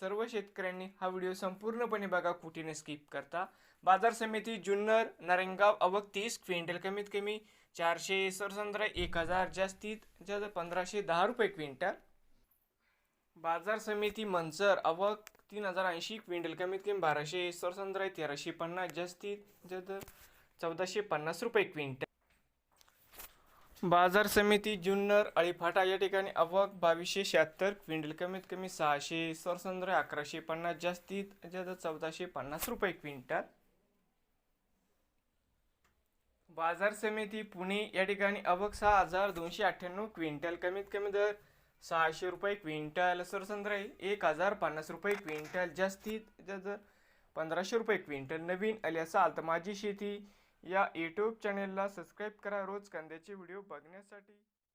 सर्व शेतकऱ्यांनी हा व्हिडिओ संपूर्णपणे बघा कुठेने स्किप करता. बाजार समिती जुन्नर नारायणगाव अवक तीस क्विंटल कमीत कमी चारशे सरसंद्रा एक हजार जास्तीत जास्त पंधराशे दहा रुपये क्विंटल. बाजार समिती मंचर अवक तीन हजार ऐंशी क्विंटल कमीत कमी बाराशे सरसंद्रा तेराशे पन्नास जास्तीत जास्त चौदाशे पन्नास रुपये क्विंटल. बाजार समिती जुन्नर अळीफाटा या ठिकाणी अवक बावीसशे शहात्तर क्विंटल कमीत कमी सहाशे सरसंद्र अकराशे पन्नास जास्तीत जास्त चौदाशे पन्नास रुपये क्विंटल. बाजार समिती पुणे या ठिकाणी अवक सहा हजार दोनशे अठ्ठ्याण्णव क्विंटल कमीत कमी दर सहाशे रुपये क्विंटल. सरसंद्र एक हजार पन्नास रुपये क्विंटल जास्तीत जास्त पंधराशे रुपये क्विंटल. नवीन अलियासा असाल तर माझी शेती या यूट्यूब चॅनेलला सबस्क्राईब करा. रोज कांद्याचे व्हिडिओ बघण्यासाठी.